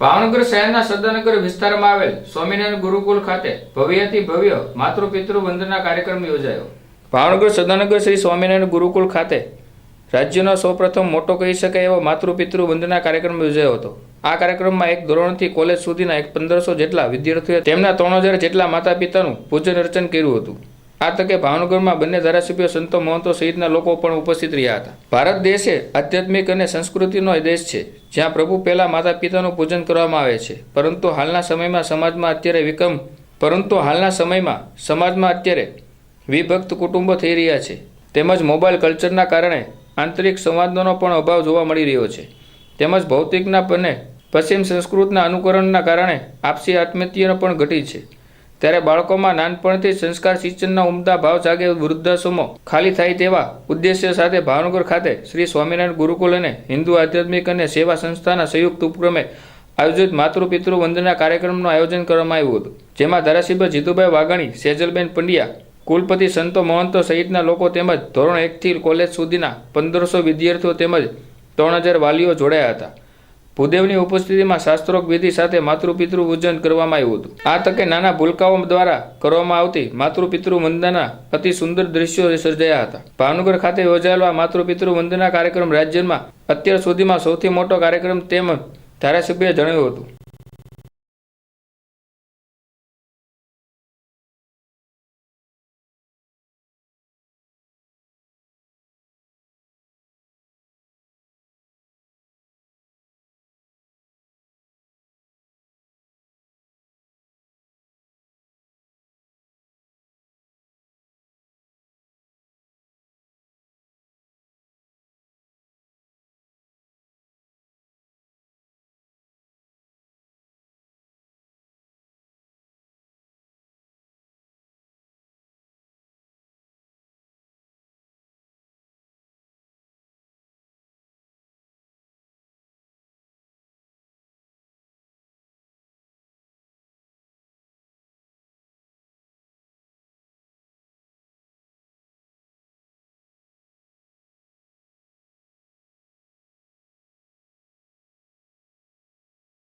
ભાવનગર શહેરના સદાનગર વિસ્તારમાં આવેલ સ્વામિનારાયણ ગુરુકુલ ખાતે ભવ્યથી ભવ્ય માતૃપિતૃ વંદના કાર્યક્રમ યોજાયો. ભાવનગર સદાનગર શ્રી સ્વામિનારાયણ ગુરુકુલ ખાતે રાજ્યનો સૌપ્રથમ મોટો કહી શકાય એવો માતૃપિતૃ વંદના કાર્યક્રમ યોજાયો હતો. આ કાર્યક્રમમાં એક ધોરણથી કોલેજ સુધીના એક પંદરસો જેટલા વિદ્યાર્થીઓએ તેમના ત્રણ હજાર જેટલા માતા પિતાનું પૂજન અર્ચન કર્યું હતું. આ તકે ભાવનગરમાં બંને ધારાસભ્યો સંતો મહંતો સહિતના લોકો પણ ઉપસ્થિત રહ્યા હતા. ભારત દેશ આધ્યાત્મિક અને સંસ્કૃતિનો દેશ છે, જ્યાં પ્રભુ પહેલા માતા પિતાનું પૂજન કરવામાં આવે છે. પરંતુ હાલના સમયમાં સમાજમાં અત્યારે વિકમ, પરંતુ હાલના સમયમાં સમાજમાં અત્યારે વિભક્ત કુટુંબો થઈ રહ્યા છે. તેમજ મોબાઈલ કલ્ચરના કારણે આંતરિક સંવાદનો પણ અભાવ જોવા મળી રહ્યો છે. તેમજ ભૌતિકના અને પશ્ચિમ સંસ્કૃતના અનુકરણના કારણે આપસી આત્મહત્યાનો પણ ઘટી છે. ત્યારે બાળકોમાં નાનપણથી સંસ્કાર સિંચનના ઉમદા ભાવ જાગે વૃદ્ધાશ્રમો ખાલી થાય તેવા ઉદ્દેશ્ય સાથે ભાવનગર ખાતે શ્રી સ્વામિનારાયણ ગુરુકુલ અને હિન્દુ આધ્યાત્મિક અને સેવા સંસ્થાના સંયુક્ત ઉપક્રમે આયોજિત માતૃપિતૃ વંદના કાર્યક્રમનું આયોજન કરવામાં આવ્યું હતું, જેમાં ધારાસભ્ય જીતુભાઈ વાઘાણી, સેજલબેન પંડ્યા, કુલપતિ સંતો મહંતો સહિતના લોકો તેમજ ધોરણ એકથી કોલેજ સુધીના પંદરસો વિદ્યાર્થીઓ તેમજ ત્રણ હજાર વાલીઓ જોડાયા હતા. ભૂદેવની ઉપસ્થિતિમાં શાસ્ત્રોક્ત વિધિ સાથે માતૃપિતૃ પૂજન કરવામાં આવ્યું હતું. આ તકે નાના ભૂલકાઓ દ્વારા કરવામાં આવતી માતૃપિતૃ વંદના અતિ સુંદર દ્રશ્યો સર્જાયા હતા. ભાવનગર ખાતે યોજાયેલા માતૃપિતૃ વંદના કાર્યક્રમ રાજ્યમાં અત્યાર સુધીમાં સૌથી મોટો કાર્યક્રમ તેમ ધારાસભ્યએ જણાવ્યું હતું.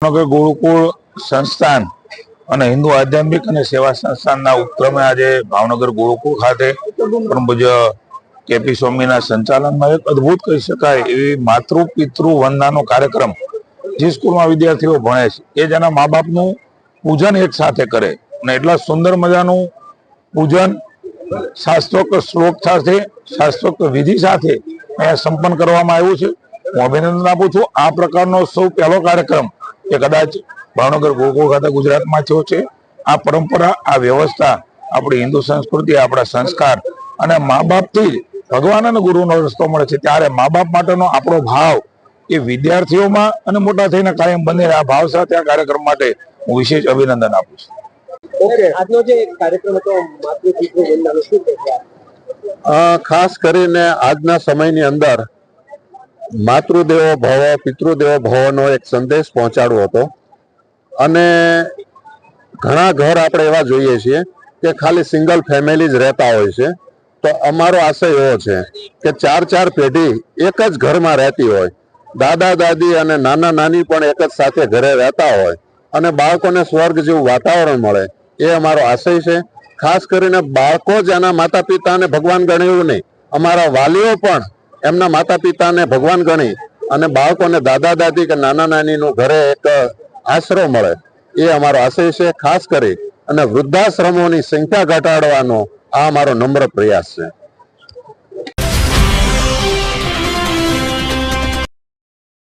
ભાવનગર ગુરુકુળ સંસ્થાન અને હિન્દુ આધ્યાત્મિક અને સેવા સંસ્થાનના ઉપક્રમે આજે ભાવનગર ગુરુકુળ ખાતે પરમ પૂજ્ય કેપી સ્વામીના સંચાલનમાં એક અદ્ભુત કહી શકાય એવી માતૃ પિતૃ વંદનાનો કાર્યક્રમ જે સ્કૂલમાં વિદ્યાર્થીઓ ભણે છે. એ જેના મા બાપનું પૂજન એક સાથે કરે અને એટલા સુંદર મજાનું પૂજન શાસ્ત્રોક્ત શ્લોક સાથે, શાસ્ત્રોક્ત વિધિ સાથે અહીંયા સંપન્ન કરવામાં આવ્યું છે. હું અભિનંદન આપું છું. આ પ્રકારનો સૌ પહેલો કાર્યક્રમ એ કદાચ ભાવનગર ગોકુળ ખાતે ગુજરાતમાં થયો છે. આ પરંપરા આ વ્યવસ્થા આપણી હિન્દુ સંસ્કૃતિ આપણા સંસ્કાર અને મા બાપથી જ ભગવાન અને ગુરુનો રસ્તો મળે છે. ત્યારે મા બાપ માટેનો આપણો ભાવ એ વિદ્યાર્થીઓમાં અને મોટા થઈને કાયમ બને આ ભાવ સાથે આ કાર્યક્રમ માટે હું વિશેષ અભિનંદન આપું છું. ઓકે આજનો જે કાર્યક્રમ હતો ખાસ કરીને આજના સમયની અંદર માતૃદેવો ભવ, પિતૃદેવો ભવનો એક સંદેશ પહોંચાડવો હતો. અને ઘણા ઘર આપણે એવા જોઈએ છીએ કે ખાલી સિંગલ ફેમિલી જ રહેતા હોય છે. તો અમારો આશય એવો છે કે ચાર ચાર પેઢી એક જ ઘરમાં રહેતી હોય. દાદા, દાદી અને નાના, નાની પણ એક જ સાથે ઘરે રહેતા હોય. અને બાળકોને સ્વર્ગ જેવું વાતાવરણ મળે એ અમારો આશય છે. ખાસ કરીને બાળકો જ એના માતા પિતાને ભગવાન ગણે એવું નહીં. અમારા વાલીઓ પણ એમના માતા પિતાને ભગવાન ગણી અને બાળકોને દાદા દાદી કે નાના નાનીનું ઘરે એક આશરો મળે. એ અમારો આશય છે, ખાસ કરી અને વૃદ્ધાશ્રમોની સંખ્યા ઘટાડવાનો આ અમારો નમ્ર પ્રયાસ છે.